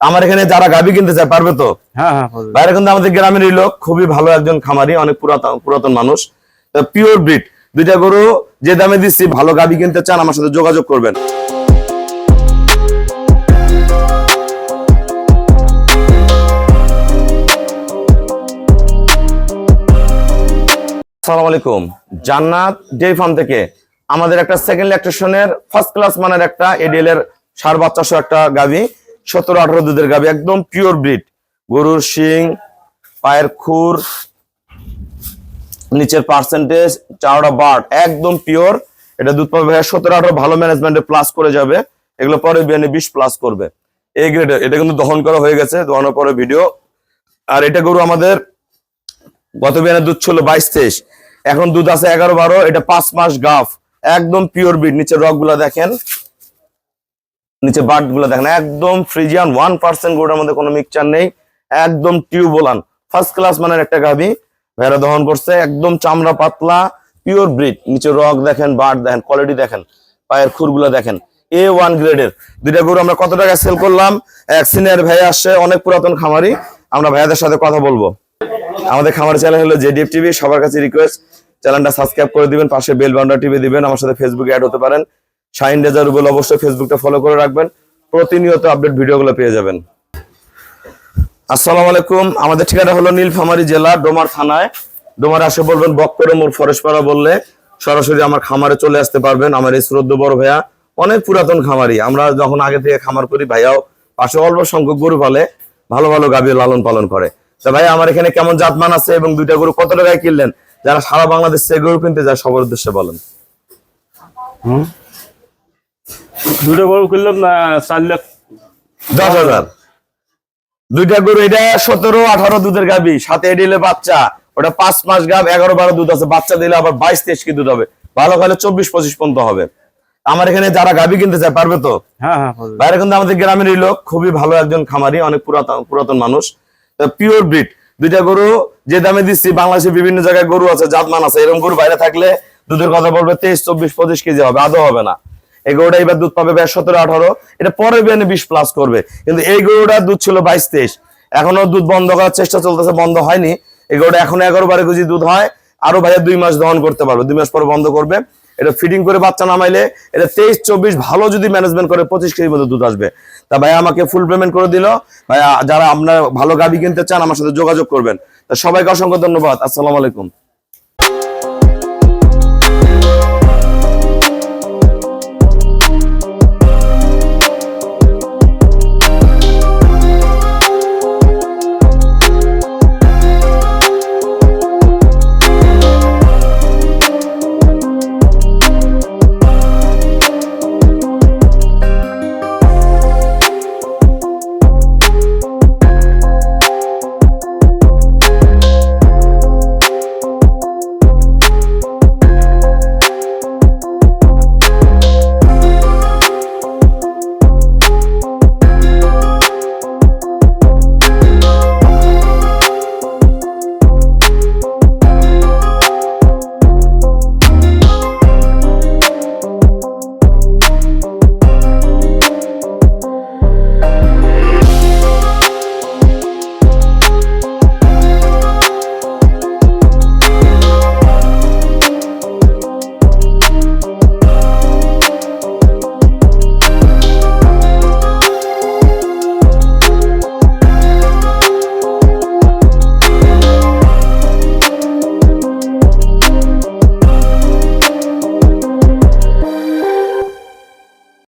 আমার এখানে যারা গাবি কিনতে চায় পারবে তো? হ্যাঁ হ্যাঁ বাইরে কিন্তু আমাদের গ্রামেরই লোক খুবই ভালো একজন খামারি অনেক পুরাতন পুরাতন মানুষ। পিওর ব্রিড দুইটা গরু যে দামে দিচ্ছি ভালো গাভী কিনতে চান আমার সাথে যোগাযোগ করবেন। আসসালামু আলাইকুম। জান্নাত ফার্ম থেকে আমাদের একটা সেকেন্ড ল্যাকটেশনের ফার্স্ট ক্লাস মানের একটা এডিএল এর সার বাচ্চা একটা গাভী সতেরো, আঠারো দুধের গাভী একদম পিওর ব্রিড গরুর শিং, পায়ের খুর, নিচের পার্সেন্টেজ চাওড়া বার্ড একদম পিওর এটা দুধ পাবে ভাইয়া সতেরো, আঠারো, ভালো ম্যানেজমেন্টে প্লাস করে যাবে। এগুলো পরে বিয়ানে বিশ প্লাস করবে। এই গ্রেডের এটা কিন্তু দহন করা হয়ে গেছে দহনের পরে ভিডিও আর এটা গরু আমাদের, গত বিয়ানের দুধ ছিল বাইশ, তেইশ। এখন দুধ আছে এগারো, বারো, এটা পাঁচ মাস গাফ। একদম পিওর ব্রিড নিচে রকগুলা দেখেন। নিচে বার্ডগুলো দেখেন, একদম ফ্রিজিয়ান ওয়ান পার্সেন্ট গোটার মধ্যে কোনো মিক্সচার নেই, একদম টিউবোলান ফার্স্ট ক্লাস মানের একটা গাভি। ভেড়া দহন করছে, একদম চামড়া পাতলা পিওর ব্রিড নিচে রক দেখেন বার্ড দেখেন কোয়ালিটি দেখেন, পায়ের খুরগুলা দেখেন। এ ওয়ান গ্রেডের দুইটা গরু আমরা কত টাকা সেল করলাম? এক সিনিয়র ভাই আসছে, অনেক পুরাতন খামারি। আমরা ভাইয়াদের সাথে কথা বলব। আমাদের খামার চ্যানেল হলো জেডিএফ টিভি সবার কাছে রিকোয়েস্ট চ্যানেলটা সাবস্ক্রাইব করে দিবেন, পাশে বেল বাউন্ডার টিভি দিবেন। আমার সাথে ফেসবুকে অ্যাড হতে পারেন। শাইন রেজার রুবেল অবশ্যই ফেসবুকটা ফলো করে রাখবেন। প্রতিনিয়ত আপডেট ভিডিওগুলো পেয়ে যাবেন। আসসালামু আলাইকুম। আমাদের ঠিকানা হলো নীলফামারী জেলা, ডোমার থানায়। ডোমার আসে বলবেন বক্করে মোর ফরেশপাড়া বললে সরাসরি আমার খামারে চলে আসতে পারবেন আমার এই শ্রদ্ধ বড় ভাইয়া। অনেক পুরাতন খামারি। আমরা যখন আগে থেকে খামার করি, ভাইয়াও পাশে অল্প সংখ্যক গরু পালে, ভালো ভালো গাভী লালন পালন করে। তা ভাই আমার এখানে কেমন জাতমান আছে এবং দুইটা গরু কত টাকায় কিনলেন? যারা সারা বাংলাদেশ থেকে গরু কিনতে যায়, সবার উদ্দেশ্যে বলেন। হুম। দুটো গরু কিনলাম না চার লাখ। দশ হাজার। দুইটা গরু এটা সতেরো আঠারো দুধের গাবি। সাথে এডিলে বাচ্চা। ওটা পাঁচ মাস গাব এগারো বারো দুধ আছে। বাচ্চা দিলে আবার বাইশ তেইশ কি দুধ হবে। ভালো চব্বিশ পঁচিশ পর্যন্ত হবে। আমার এখানে যারা গাবি কিনতে চায় পারবে তো? হ্যাঁ হ্যাঁ। বাইরে কিন্তু আমাদের গ্রামেরই লোক খুবই ভালো একজন খামারি অনেক পুরাতন পুরাতন মানুষ। পিওর ব্রিড দুইটা গরু যে দামে দিচ্ছি বাংলাদেশে বিভিন্ন জায়গায় গরু আছে জাতমান আছে এরকম গরু বাইরে থাকলে দুধের কথা বলবে তেইশ চব্বিশ পঁচিশ কেজি হবে আদৌ হবে না। এই গরুটা এবার দুধ পাবে বেশ সতেরো, আঠারো। এটা পরে বিয়ানে বিশ প্লাস করবে। কিন্তু এই গরুটার দুধ ছিল বাইশ, তেইশ। এখনও দুধ বন্ধ করার চেষ্টা চলতেছে, বন্ধ হয়নি। এই গরুটা এখনও এগারো বারো কেজি দুধ হয়। আরও ভাইয়া দুই মাস দহন করতে পারবে। দুই মাস পরে বন্ধ করবে। এটা ফিডিং করে বাচ্চা নামাইলে এটা তেইশ, চব্বিশ ভালো যদি ম্যানেজমেন্ট করে, পঁচিশ কেজির মতো দুধ আসবে। তা ভাইয়া আমাকে ফুল পেমেন্ট করে দিল। ভাইয়া, যারা আপনার ভালো গাবি কিনতে চান, আমার সাথে যোগাযোগ করবেন। তা সবাইকে অসংখ্য ধন্যবাদ। আসসালামু আলাইকুম।